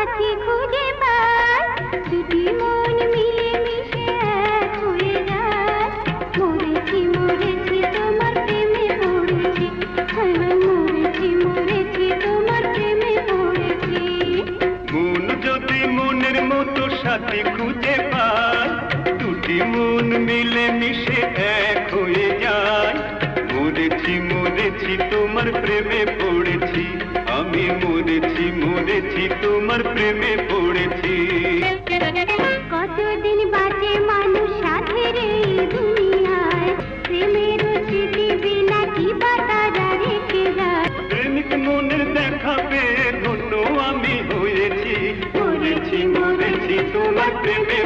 সাথী খুঁজে মনের মতো সাথী খুঁজে পায় মিলে মিশে এক হয়ে যায়। মরেছি মরেছি, তোমার প্রেমে পড়েছি। আমি তোমার প্রেমে পড়েছি। কতদিন বাজে মানুষ সাথে রে দুনিয়ায়? প্রেমের স্মৃতি বিনা কি বাতারা রেখে প্রেমিক মনের দেখা ধন্য আমি হয়েছি। মরেছি মরেছি তোমার প্রেমে